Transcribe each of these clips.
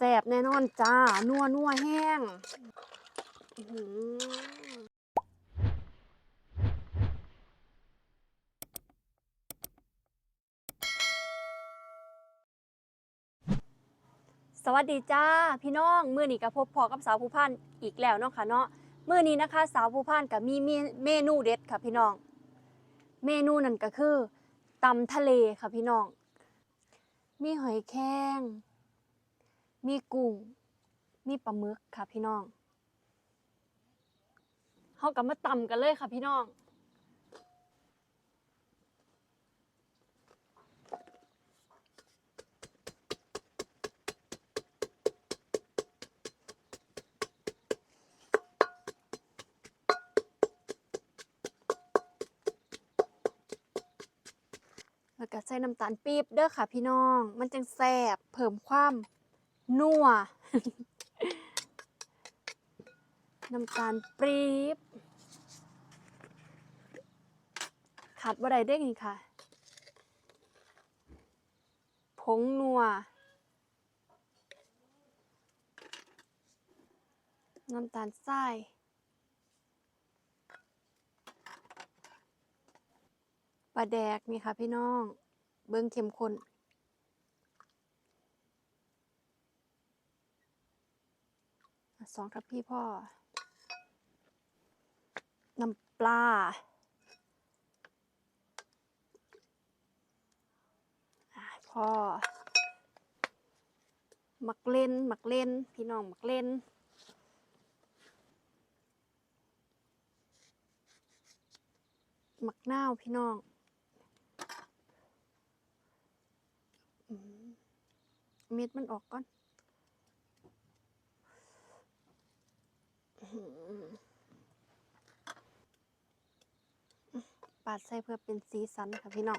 แสบแน่นอนจ้า นัวนัวแห้งสวัสดีจ้า พี่น้องมื้อนี้ก็พบพอกับสาวผู้พันอีกแล้วเนาะค่ะเนาะมื้อนี้นะคะ สาวผู้พันก็มีเมนูเด็ดค่ะพี่น้อง เมนูนั่นก็คือตำทะเลค่ะพี่น้อง มีหอยแครง มีกุ้ง มีปลาหมึกค่ะพี่น้องเฮาก็มาตำกันเลยค่ะพี่น้อง แล้วก็ใส่น้ำตาลปี๊บเด้อค่ะพี่น้อง มันจังแซ่บเพิ่มความ นัว น้ำตาลปรี๊บขาดบ่ได้เด้งนี่ค่ะ ผงนัว น้ำตาลทรายปลาแดกนี่ค่ะพี่น้อง เบิ้งเข้มข้นอะ สองทับพี่พ่อ น้ำปลา พ่อ มักเล่น มักเล่น พี่น้องมักเล่นมักนาวพี่น้องเม็ดมันออกก่อนอื้อหือ ปาดใส่เพื่อเป็นสีสันค่ะพี่น้อง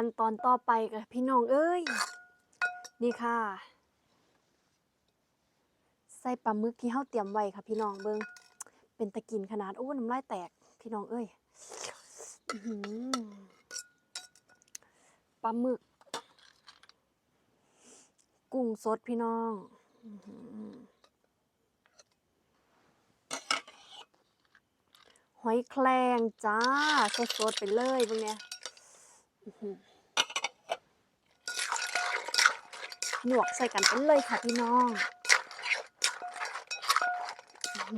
ขั้นตอนต่อไปกับพี่น้องเอ้ย นี่ค่ะ ใส่ปลาหมึกที่เฮาเตรียมไว้ค่ะพี่น้องเบิงเป็นตะกินขนาดโอ้น้ำลายแตกพี่น้องเอ้ยปลาหมึก กุ้งสดพี่น้องหอยแครงจ้า สดๆไปเลยพวกเนี้ย หนวกใส่กันไปเลยค่ะพี่น้องอ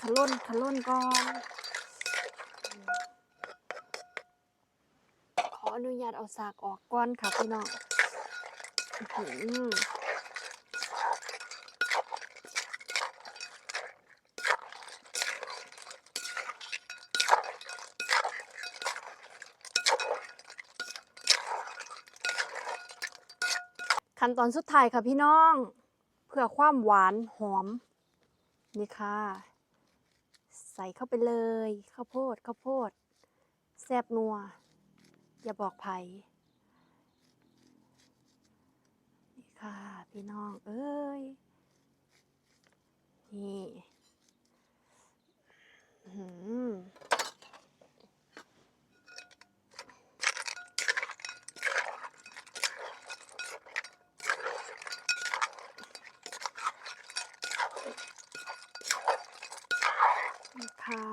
ขล่นขล่นก่อน ขออนุญาตเอาสากออกก่อนค่ะพี่น้อง ขั้นตอนสุดท้ายค่ะพี่น้อง เพื่อความหวานหอม นี่ค่ะ ใส่เข้าไปเลยข้าวโพดข้าวโพดแซบนัว อย่าบอกไผ่นี่ค่ะ พี่น้องเอ้ย นี่อื้อหือนี่ค่ะ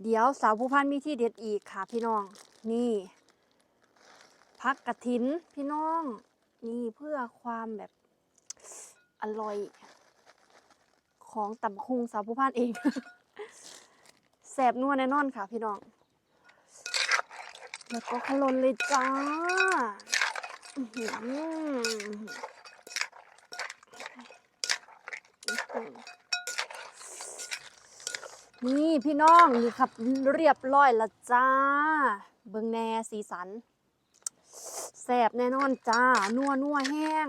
เดี๋ยวสาวผู้พันมีที่เด็ดอีกค่ะพี่น้อง นี่พักกระถินพี่น้อง นี่เพื่อความแบบอร่อย ของตำคุงสาวผู้พันเองแสบนัวแน่นอนค่ะพี่น้อง แล้วก็ขลนเลยจ้าอื้อหืออื้อหือ นี่พี่น้องนี่ครับเรียบร้อยละจ้า เบิงแน่สีสันแสบแน่นอนจ้า นัวนัวแห้ง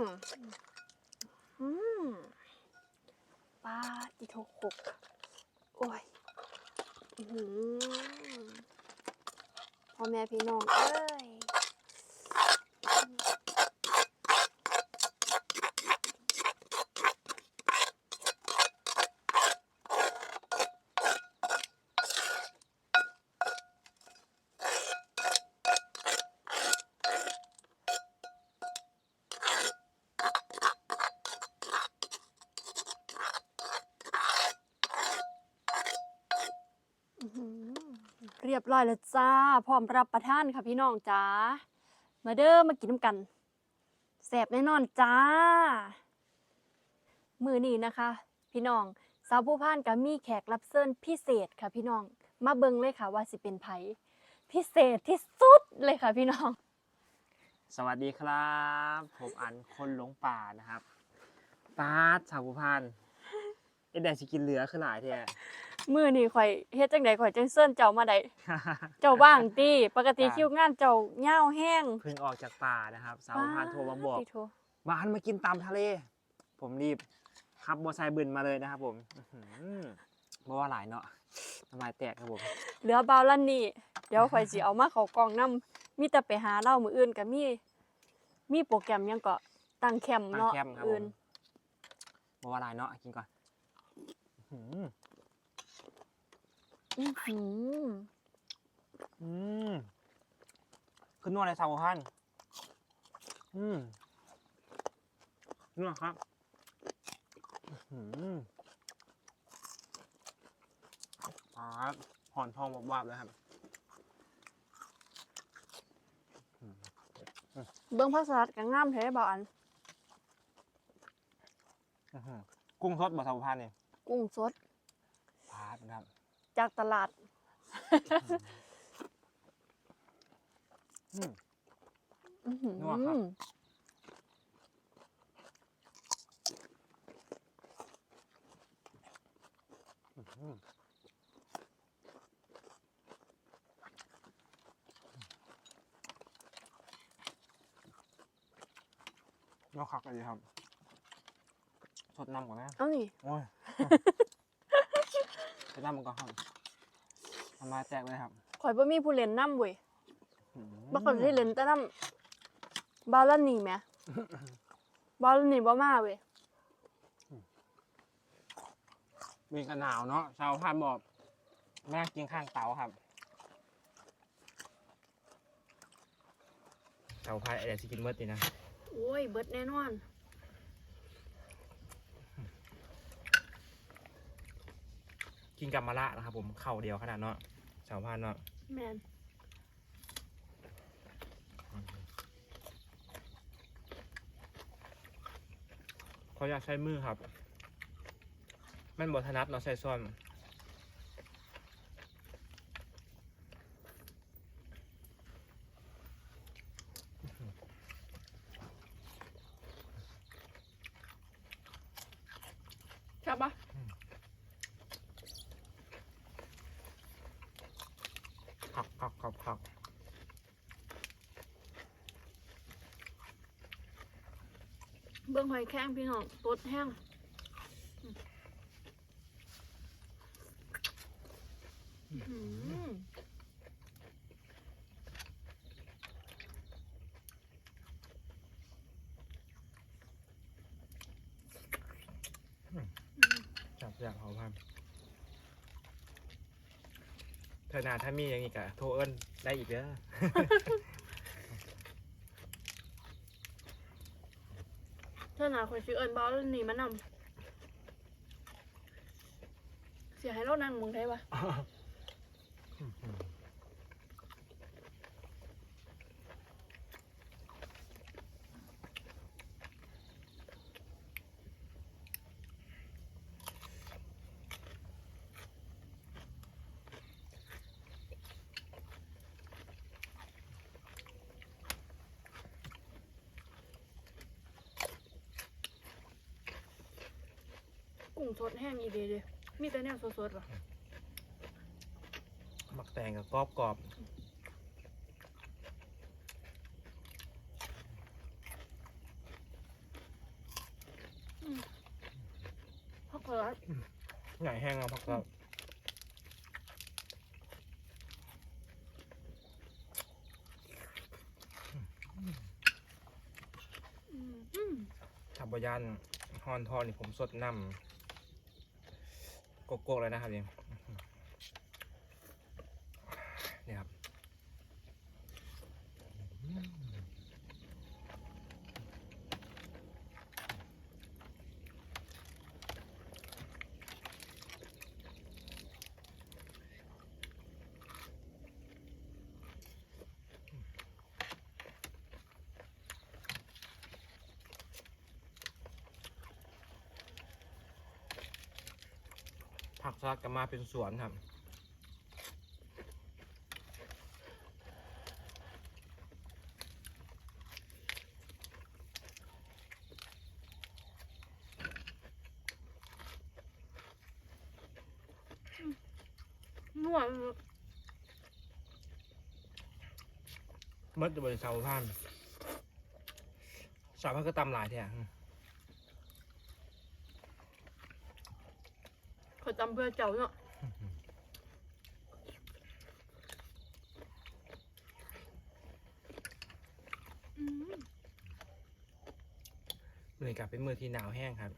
ปลาติโทกกโอ้ยอพ่อแม่พี่น้องเอ้ย เรียบร้อยแล้วจ้า พร้อมรับประทานค่ะพี่น้องจ้า มาเด้อมากินน้ำกันแสบแน่นอนจ้า มือนี้นะคะ พี่น้องสาวผู้พานกับมีแขกรับเชิญพิเศษค่ะพี่น้อง มาเบิ่งเลยค่ะว่าสิเป็นไผพิเศษที่สุดเลยค่ะพี่น้อง สวัสดีครับ ผมอันคนหลงป่านะครับป้าดชาวผู้พันเอ็ดแดงสิกินเหลือคือหลายแท้ มือนี้ข่อยเฮ็ดจังใดข่อยจังเชิญเจ้ามาได้ เจ้าว่างติปกติจ้ะคิวงานเจ้าเหย้าแห้งเพิ่งออกจากป่านะครับ สาวผู้พันโทรมาบอกติโทรว่าอันมากินตามทะเล ผมรีบขับมอเตอร์ไซค์บึนมาเลยนะครับผมอื้อหือบ่ว่าหลายเนาะน้ำลายแตกครับผมเหลือเบาลั่นนี่เดี๋ยวข่อยสิเอามาเข้ากล่องนํมีแต่ไปหาเหล้ามื้ออื่นก็มี มีโปรแกรมหยังก็ตั้งแคมป์ตั้งเนาะแคมป์ครับผอื่นมบ่ว่าหลายเนาะกินก่อน อื้อหืออื้อหืออืมขึ้นนวดเลยสาวผู้พันอืมนวดครับอื้อหือครับหอนทองวาบๆเลยครับ เบิ่งผักสลัดก็งามแท้บ่อัน อื้อหือกุ้งสดบ่สาวพันนี่กุ้งสด พาดครับ จากตลาด อืมอื้อหือนัวครับ อื้อหือนอกคักเลยครับ สดน้ำก่อนนะ เอานี่ โอ้ย สดน้ำมันก่อนครับทำลายแตกเลยครับข่อยบ่มีผู้เล่นนำเว้ยอื้อหือบ่คนที่เล่นแต่นำบาลันนี่แหมบาลันนี่บ่มาเว้ยมีกันหนาวเนาะชาวพันบอกแม่กินข้างเตาครับชาวพันอะไรสิกินเมื่อตีนะ โอ้ย เบิดแน่นอน กินกับมะระนะครับผมเข่าเดียวขนาดเนาะชาวพันเนาะแม่นเขาอยากใช้มือครับแม่นบอถนัดเนาะใช้ซ่อนใช่ปะ ขับขับขับขับเบิ่งหอยแข้งพี่น้องตดแห้งอื้อหือ จับอยากเขาพันเธอ นาถ้ามีอย่างนี้กะโทรเอิญได้อีกเด้อ เท่าหนาข่อยสิเอิ้นบาลันนี่มานำเสียให้เรานั่งเมึงได้ปะ สดแห้งอีเดีเลยมีแต่แนวสดๆว่ะหมักแตงกับกรอบกรอบพักเกิดใหญ่แห้งเอาผักกรอบอืมทับบยันฮอนทอนนี่ผมสดน้ำโกโก้เลยนะครับนี่นี่ครับ ผักสลัดก็มาเป็นสวนครับนวดเมื่อจะบริษัทพันสาวพันก็ตำหลายแท้ เขาจำเพื่อเจ้าเนาะอืมมือกับเป็นมือที่หนาวแห้งครับ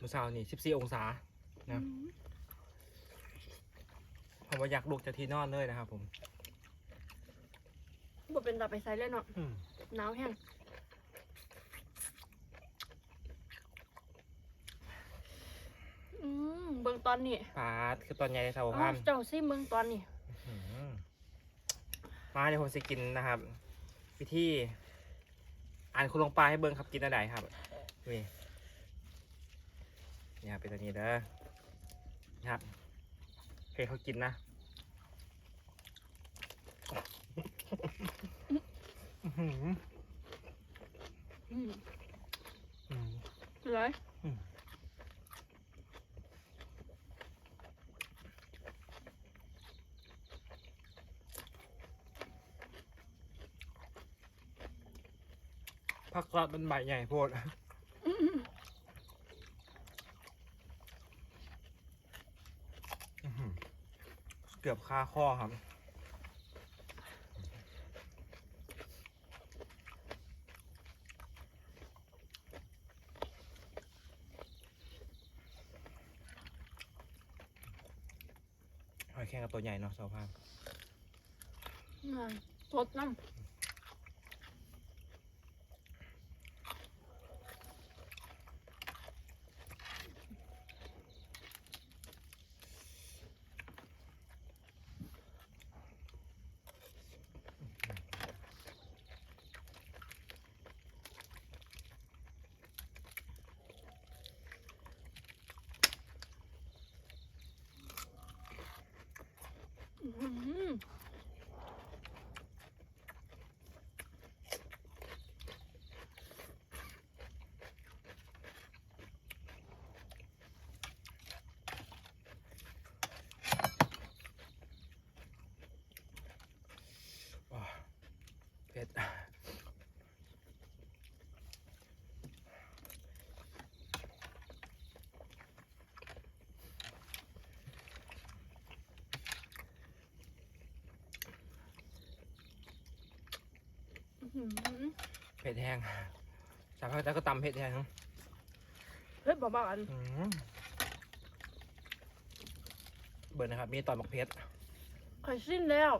มือเช้านี่14องศานะอืมผมว่าอยากลุกจากที่นอนเลยนะครับผมบ่เป็นตาไปใส่เลยเนาะอืมหนาวแห้ง อืมเบิ่งตอนนี้ปาดคือตอนใหญ่สาวเอ้าพันเจ้าซิเบิ่งตอนนี้อืมมาเดี๋ยวผมจะกินนะครับ วิธี อ่านคุณลงปลาให้เบิ้งครับกินอะไรครับนี่นี่ครับเป็นตัวนี้เด้อนี่ครับให้เขากินนะอื้อหืออืมอืมเลย ผักสลัดมันใบใหญ่โพดอืมอื้อหือเกือบคาข้อครับหอยแครงกับตัวใหญ่เนาะสาวพานนั่นสดน้ำ เผ็ดแห้งสาวพานแล้วก็ตำเผ็ดแห้งเฮ้ยบอกๆอันอืมเบิร์นนะครับ มีตอนบักเพชรข่อยสิ้นแล้ว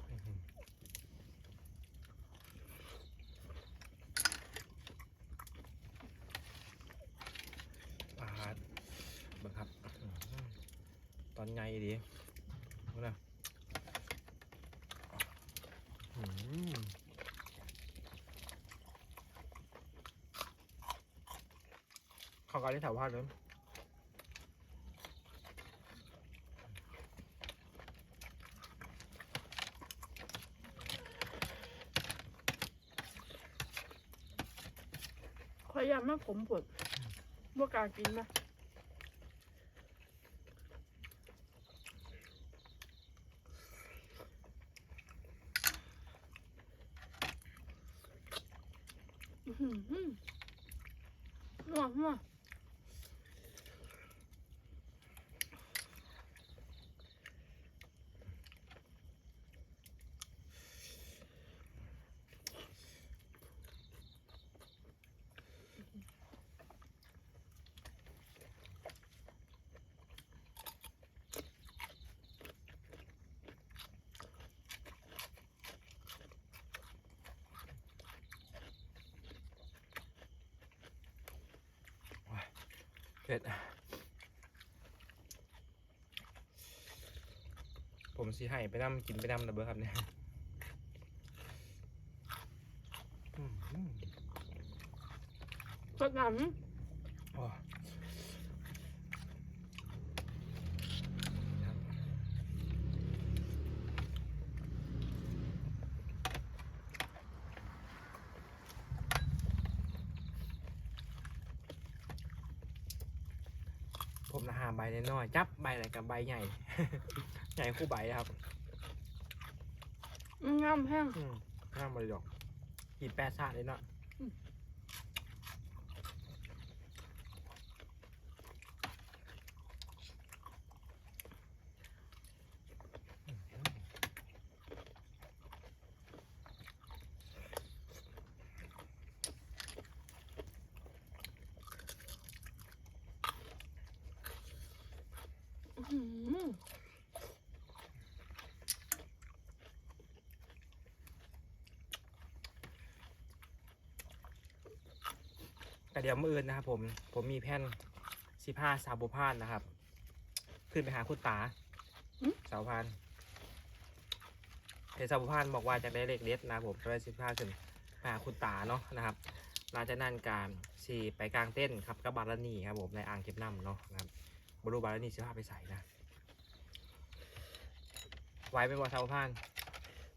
ปาดเบิร์ครับอื้อหือตอนใหญ่ดีดู กาที่แถวบ้านนั้นพยายามมากผมปวดว่าการกินนะหัวหัว。 สิให้ไปนำกินไปนำนะเบอร์ครับเนี่ยอืมสดน้โอ้ผมนะหาใบน้อยๆจับใบอะไรกับใบใหญ่ ใหญ่คู่ใบครับำงามแห้งอืมน่ามาเลยดอกกินแปะซาเลยเนาะ เดี๋ยวมื่ออื่นนะครับผมผมมีแผ่นสิบห้าสาวบุพานนะครับ ขึ้นไปหาคุณตาสาวพานเห็นสาวบุพานบอกว่าจะได้เลขเด็ดนะครับผมจะได้สิบห้าขึ้นไปหาคุณตาเนาะนะครับหลังจากนั้นการสีไปกลางเต้นท์ครับกับบาลานีครับผมในอ่างเก็บน้ำเนาะนะครับบรูบาลานีสิบห้าไปใส่นะไว้เป็นบอสาวบุพาน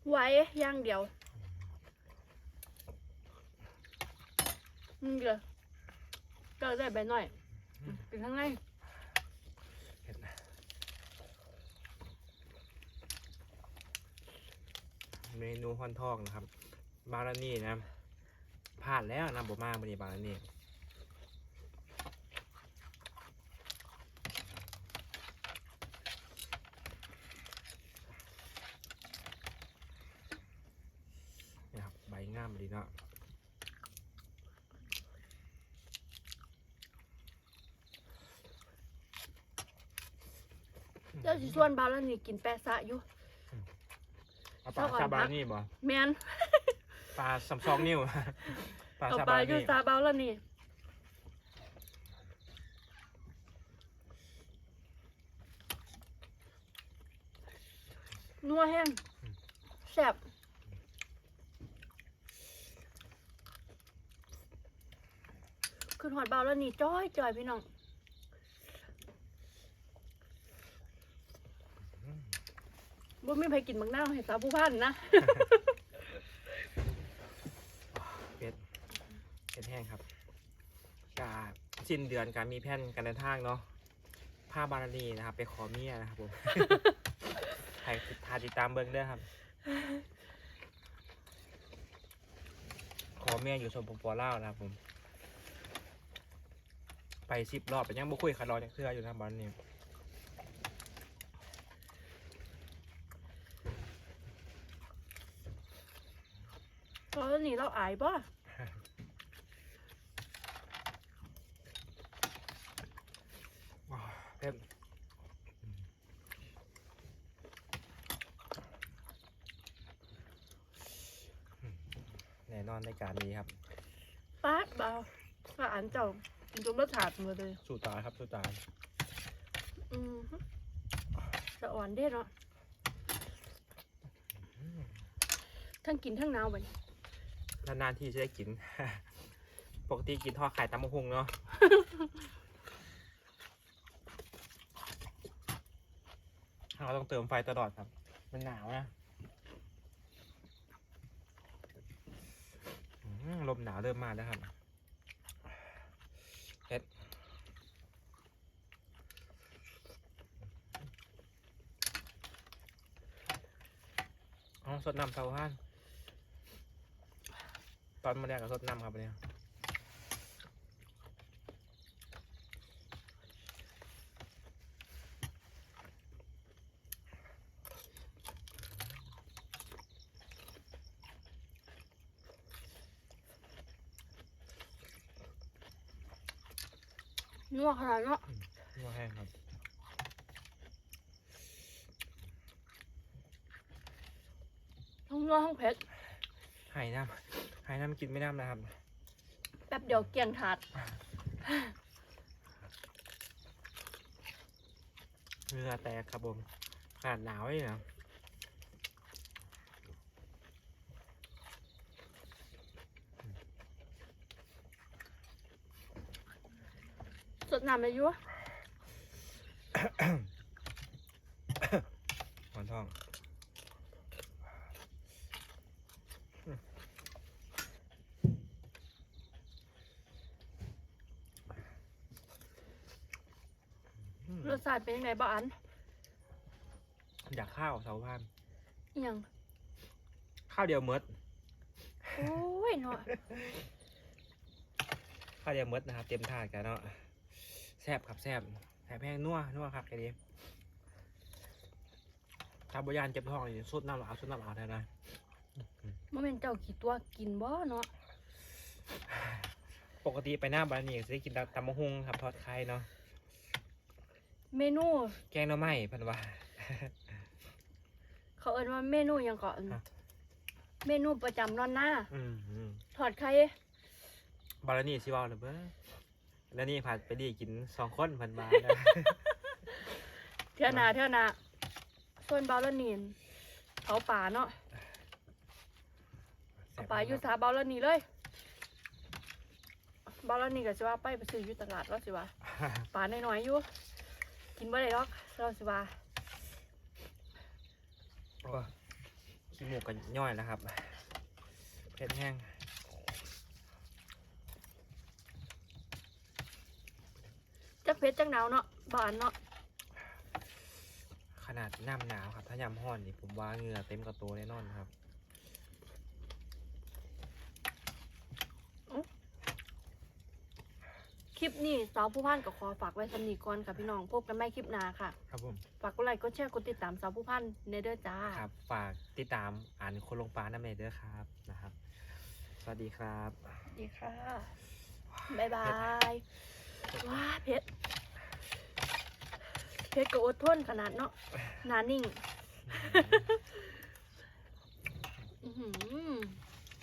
ไว้อย่างเดียว อืมเดี๋ยว ก็ได้ไปหน่อยเป็นข้างในเห็นนะเมนูฮอนทองนะครับ บาลานี่นะพลาดแล้วนะบมาบันนี้บาลานี่นี่ครับใบงามดีเนาะ เจ้าสิส่ วนบาแล้วนี่กินแปะซะอยู่เอาปลาเจ้าก่อนซาบาครัลาบนี่บ่แมนปลาสัมซองนิ้วปลาเอาซาปลาบาลาอยู่นี่ซาเบาแล้วนี่นัวแห้งแซ่บคือหอดเบาแล้วนี่จ้อยจอยพี่น้อง บ่มีใครกินบักนาวให้สาวผู้พันนะเป็ดเป็ดแห้งครับกาสิ้นเดือนการมีแผ่นการเดินทางเนาะผ้าบาลานีนะครับ ไปขอเมียนะครับผมใครทาติดตามเบิ้งเด้อครับ ขอเมียอยู่สมปปลาวนะครับผม ไปสิบรอบไปยังบ่คุยคารอยังเทื่ออยู่นะบาลานี นี้เราอายบ่ว้าเผ็ดแน่นอนในการนี้ครับป๊าดเบาก็อ่านเจ้ากินจนรสชาติหมดเลยสู้ตายครับสู้ตายอืมฮึสะอ่อนเด้เนาะทั้งกินทั้งหนาวบัดนี้ นานๆที่จะได้กิน ปกติกินทอดไข่ตำมะฮุงเนาะเราต้องเติมไฟตลอดครับ มันหนาวนะลมหนาวเริ่มมาแล้วครับเฮ็ดอ๋อสดน้ำเตาห้าน อนมาแดงกับสดน้ำครับเนี่ยนัวขนาดเนาะนัวแห้งครับทั้งนัวทั้งเผ็ดไห่น้ำ หายน้ำกินไม่น้ำนะครับ แป๊บเดียวเกลี่ยงถาดเรือแตกครับผมขนาดหนาวเลยนะสดน้ำเลยอยั่วหอนท้อง สชาติเป็นยังไงบ้างอันอยากข้าวเสาพานอิหยังข้าวเดียวเมดโอ้ยเนาะข้าวเดียวเมดนะครับ เต็มถาดกันเนาะแซ่บครับแซ่บแซ่บแห้งนัวนัวครับแค่นี้ถ้าบยานเจ็บท้องนี่สุดน้ำเอาสุดน้ำเอาได้นะมันเป็นเจ้ากี่ตัวกินบ่เนาะปกติไปหน้าบ้านนี่จะได้กินตำมะฮุงครับทอดไข่เนาะ เมนู แกงหน่อไม้เพันว่า เขาเอิ้นว่าเมนูหยังก่อนฮะ เมนูประจำนอนหน้าอืมอืมถอดไข่บาลานี่สิเว่าเลยเบ้อแล้วนี่ผ่านไปดีกินสองคนเพันบานะเท่าหนาเท่าหนาส่วนเบาละนีนเขาป่าเนาะเอาป่าอยู่สาเบาละนีเลยเบาละนีก็สิว่าไปไปซื้ออยู่ตลาดแล้วสิว่าป่าน้อยๆอยู่ กินบ่ได้หรอกเราสิว่าโอ้ขี้หมูกกันย่อยแล้วครับเผ็ดแห้งจักเผ็ดจักหนาวเนาะบ้านเนาะขนาดน้ำหนาวครับ ถ้ายำห้อนนี่ผมว่าเหงื่อเต็มกระตัวแน่นอนครับ คลิปนี้สาวผู้พันก็ขอฝากไว้สำนีก่อนค่ะพี่น้องพบกันใหม่คลิปหน้าค่ะ ครับผมฝากกดไลค์กดแชร์กดติดตามสาวผู้พันในเด้อจ้า ครับ ฝากติดตามอ่านคนลงปลาน้ำเนเดอร์ครับนะครับ สวัสดีครับดีค่ะบ๊ายบายว้าเพชรเพชรก็อดทนขนาดเนาะหนานิ่ง อื้อหือ